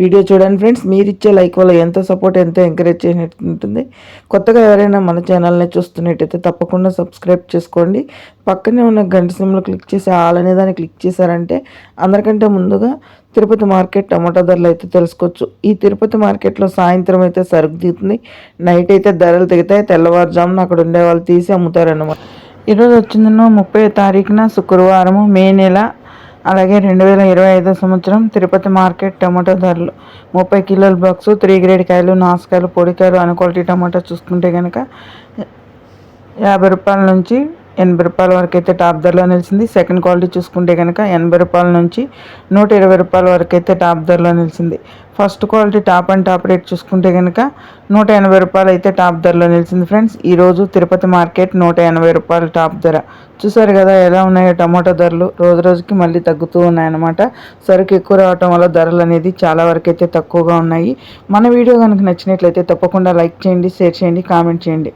Video చూడండి friends. మీరు ఇచ్చే లైక్ వల్ల ఎంతో సపోర్ట్ ఎంతో ఎంకరేజ్ చేసినట్టు ఉంటుంది కొత్తగా ఎవరైనా మన ఛానల్ని చూస్తున్నట్టయితే తప్పకుండా సబ్స్క్రైబ్ చేసుకోండి. పక్కనే ఉన్న గంట సిమ్లో క్లిక్ చేసి ఆల్ అనే దాన్ని క్లిక్ చేశారంటే అందరికంటే ముందుగా తిరుపతి మార్కెట్ టమాటా ధరలు అయితే తెలుసుకోవచ్చు. ఈ తిరుపతి మార్కెట్లో సాయంత్రం అయితే సరుకు దిగుతుంది నైట్ అయితే ధరలు దిగుతాయి తెల్లవారుజామున అక్కడ ఉండే వాళ్ళు తీసి అమ్ముతారన్నమాట. ఈరోజు వచ్చిందన్న ముప్పై తారీఖున శుక్రవారము మే నెల అలాగే రెండు వేల ఇరవై ఐదో సంవత్సరం తిరుపతి మార్కెట్ టమాటో ధరలు. ముప్పై కిలోల బాక్స్ త్రీ గ్రేడ్ కాయలు నాసుకాయలు పొడికాయలు అన్ క్వాలిటీ టమాటా చూసుకుంటే కనుక యాభై రూపాయల నుంచి ఎనభై రూపాయల వరకు అయితే టాప్ ధరలో నిలిచింది. సెకండ్ క్వాలిటీ చూసుకుంటే కనుక ఎనభై రూపాయల నుంచి నూట ఇరవై రూపాయల వరకు అయితే టాప్ ధరలో నిలిచింది. First quality top and top rate చూసుకుంటే కనుక నూట ఎనభై రూపాయలు అయితే టాప్ ధరలో నిలిచింది ఫ్రెండ్స్. ఈరోజు తిరుపతి మార్కెట్ నూట ఎనభై రూపాయలు టాప్ ధర. చూసారు కదా ఎలా ఉన్నాయో టమాటో ధరలు. రోజు రోజుకి మళ్ళీ తగ్గుతూ ఉన్నాయన్నమాట. సరుకు ఎక్కువ రావటం వల్ల ధరలు అనేది చాలా వరకు అయితే తక్కువగా ఉన్నాయి. మన వీడియో కనుక నచ్చినట్లయితే తప్పకుండా లైక్ చేయండి షేర్ చేయండి కామెంట్ చేయండి.